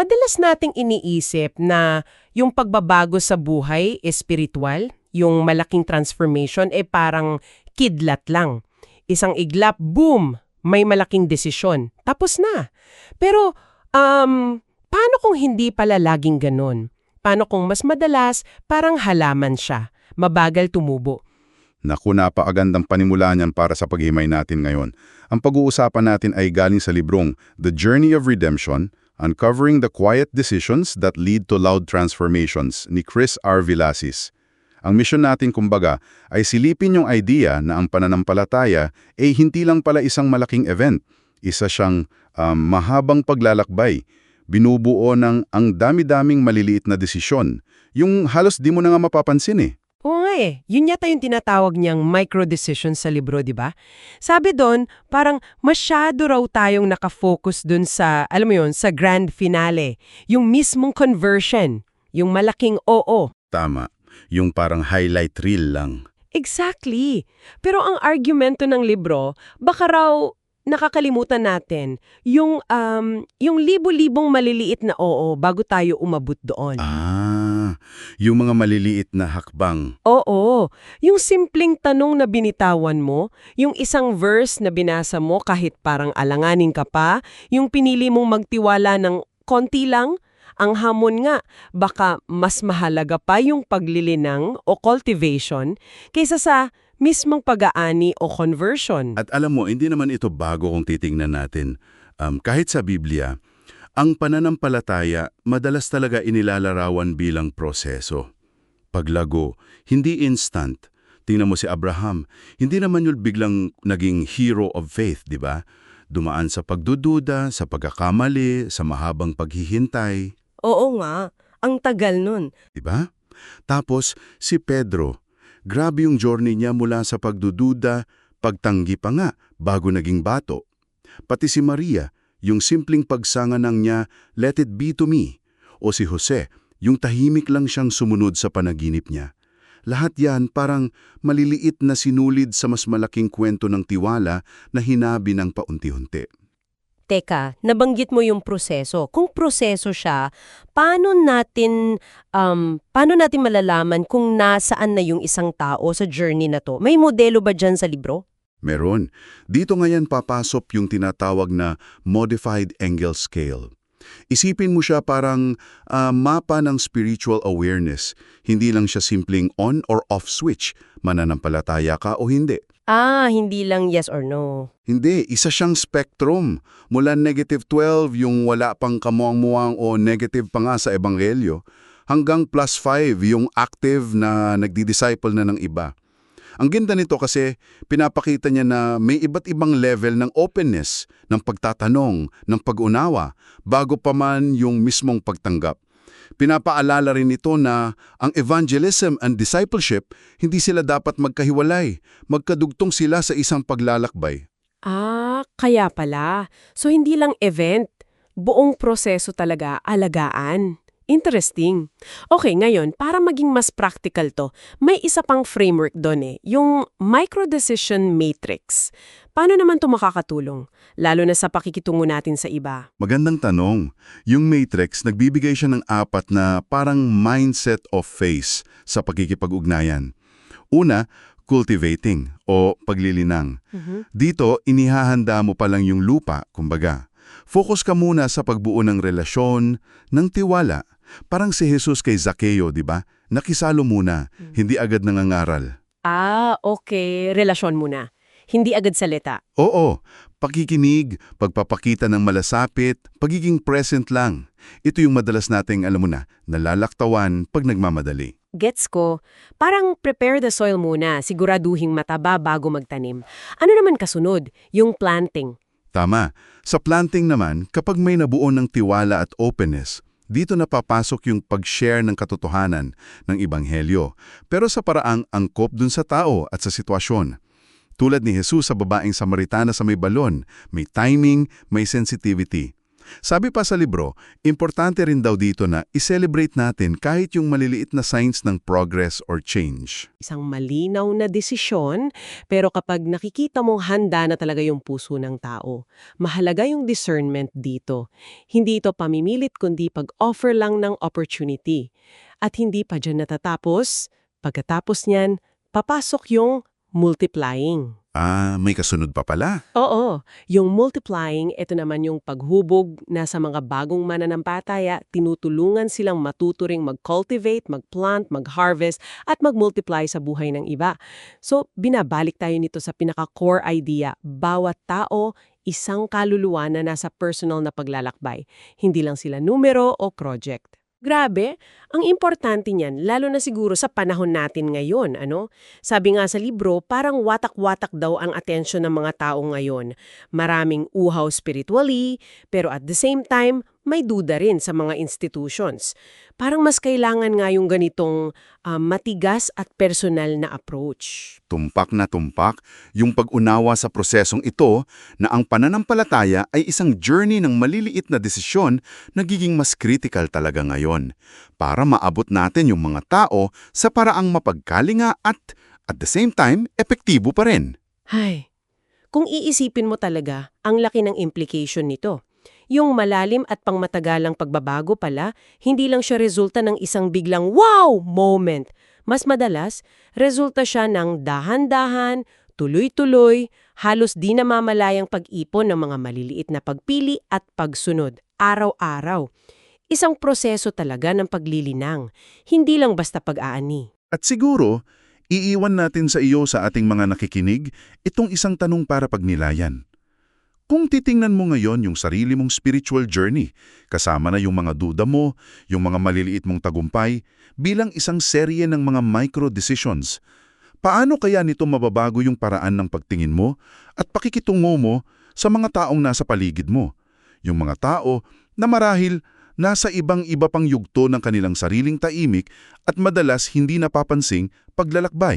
madalas nating iniisip na yung pagbabago sa buhay espiritual, yung malaking transformation, eh parang kidlat lang. Isang iglap, boom! May malaking desisyon. Tapos na. Pero, um, paano kung hindi pala laging ganun? Paano kung mas madalas, parang halaman siya, mabagal tumubo? Naku, napakagandang panimula niyan para sa paghimay natin ngayon. Ang pag-uusapan natin ay galing sa librong The Journey of Redemption, Uncovering the Quiet Decisions That Lead to Loud Transformations ni Chris R. Villasis. Ang misyon natin kumbaga ay silipin yung idea na ang pananampalataya ay hindi lang pala isang malaking event. Isa siyang um, mahabang paglalakbay, binubuo ng ang dami-daming maliliit na desisyon. Yung halos di mo na nga mapapansin eh. Oo nga eh. Yun yata yung tinatawag niyang micro-decision sa libro, di ba? Sabi doon, parang masyado raw tayong nakafocus dun sa, alam mo yun, sa grand finale. Yung mismong conversion. Yung malaking oo. Tama. Yung parang highlight reel lang. Exactly. Pero ang argumento ng libro, baka raw nakakalimutan natin yung um, yung libo-libong maliliit na oo bago tayo umabot doon. Ah, yung mga maliliit na hakbang. Oo, yung simpleng tanong na binitawan mo, yung isang verse na binasa mo kahit parang alanganin ka pa, yung pinili mong magtiwala ng konti lang, ang hamon nga, baka mas mahalaga pa yung paglilinang o cultivation kaysa sa mismong pag-aani o conversion. At alam mo, hindi naman ito bago kung titingnan natin. Um, kahit sa Biblia, ang pananampalataya madalas talaga inilalarawan bilang proseso. Paglago, hindi instant. Tingnan mo si Abraham, hindi naman yun biglang naging hero of faith, di ba? Dumaan sa pagdududa, sa pagkakamali, sa mahabang paghihintay. Oo nga, ang tagal nun. Di ba? Tapos si Pedro, grabe yung journey niya mula sa pagdududa, pagtanggi pa nga bago naging bato. Pati si Maria, yung simpleng pagsanganang niya, let it be to me. O si Jose, yung tahimik lang siyang sumunod sa panaginip niya. Lahat yan parang maliliit na sinulid sa mas malaking kwento ng tiwala na hinabi ng paunti-unti. Teka, nabanggit mo yung proseso. Kung proseso siya, paano natin um, paano natin malalaman kung nasaan na yung isang tao sa journey na to? May modelo ba dyan sa libro? Meron. Dito ngayon papasok yung tinatawag na Modified Angle Scale. Isipin mo siya parang uh, mapa ng spiritual awareness. Hindi lang siya simpleng on or off switch, mananampalataya ka o hindi. Ah, hindi lang yes or no. Hindi, isa siyang spectrum. Mula negative 12, yung wala pang kamuang-muang o negative pa nga sa ebanghelyo, hanggang plus 5, yung active na nagdi-disciple na ng iba. Ang ganda nito kasi pinapakita niya na may iba't ibang level ng openness, ng pagtatanong, ng pag-unawa, bago pa man yung mismong pagtanggap. Pinapaalala rin ito na ang evangelism and discipleship, hindi sila dapat magkahiwalay, magkadugtong sila sa isang paglalakbay. Ah, kaya pala. So hindi lang event, buong proseso talaga alagaan. Interesting. Okay, ngayon, para maging mas practical to, may isa pang framework doon eh, yung micro-decision matrix. Paano naman to makakatulong? Lalo na sa pakikitungo natin sa iba. Magandang tanong. Yung matrix, nagbibigay siya ng apat na parang mindset of face sa pagkikipag-ugnayan. Una, cultivating o paglilinang. Dito, inihahanda mo pa lang yung lupa, kumbaga. Focus ka muna sa pagbuo ng relasyon, ng tiwala. Parang si Jesus kay Zaccheo, di ba? Nakisalo muna, hindi agad nangangaral. Ah, okay. Relasyon muna. Hindi agad salita. Oo, pakikinig, pagpapakita ng malasapit, pagiging present lang. Ito yung madalas nating, alam mo na, nalalaktawan pag nagmamadali. Gets ko. Parang prepare the soil muna, siguraduhing mataba bago magtanim. Ano naman kasunod? Yung planting. Tama. Sa planting naman, kapag may nabuo ng tiwala at openness, dito na papasok yung pag-share ng katotohanan ng Ibanghelyo, pero sa paraang angkop dun sa tao at sa sitwasyon. Tulad ni Jesus sa babaeng Samaritana sa may balon, may timing, may sensitivity. Sabi pa sa libro, importante rin daw dito na i-celebrate natin kahit yung maliliit na signs ng progress or change. Isang malinaw na desisyon, pero kapag nakikita mong handa na talaga yung puso ng tao, mahalaga yung discernment dito. Hindi ito pamimilit kundi pag-offer lang ng opportunity. At hindi pa dyan natatapos, pagkatapos niyan, papasok yung multiplying. Ah, may kasunod pa pala. Oo, yung multiplying, ito naman yung paghubog na sa mga bagong mananampataya, tinutulungan silang matuturing mag-cultivate, mag-plant, mag-harvest, at mag-multiply sa buhay ng iba. So, binabalik tayo nito sa pinaka-core idea, bawat tao, isang kaluluwa na nasa personal na paglalakbay. Hindi lang sila numero o project. Grabe, ang importante niyan, lalo na siguro sa panahon natin ngayon, ano? Sabi nga sa libro, parang watak-watak daw ang atensyon ng mga tao ngayon. Maraming uhaw spiritually, pero at the same time, may duda rin sa mga institutions. Parang mas kailangan nga yung ganitong ah, matigas at personal na approach. Tumpak na tumpak, yung pag-unawa sa prosesong ito na ang pananampalataya ay isang journey ng maliliit na desisyon nagiging mas critical talaga ngayon para maabot natin yung mga tao sa paraang mapagkalinga at at the same time, epektibo pa rin. Hay, kung iisipin mo talaga, ang laki ng implication nito. Yung malalim at pangmatagalang pagbabago pala, hindi lang siya resulta ng isang biglang wow moment. Mas madalas, resulta siya ng dahan-dahan, tuloy-tuloy, halos di namamalayang pag-ipon ng mga maliliit na pagpili at pagsunod, araw-araw. Isang proseso talaga ng paglilinang, hindi lang basta pag-aani. At siguro, iiwan natin sa iyo sa ating mga nakikinig itong isang tanong para pagnilayan. Kung titingnan mo ngayon yung sarili mong spiritual journey, kasama na yung mga duda mo, yung mga maliliit mong tagumpay, bilang isang serye ng mga micro-decisions, paano kaya nito mababago yung paraan ng pagtingin mo at pakikitungo mo sa mga taong nasa paligid mo? Yung mga tao na marahil nasa ibang-iba pang yugto ng kanilang sariling taimik at madalas hindi napapansing paglalakbay.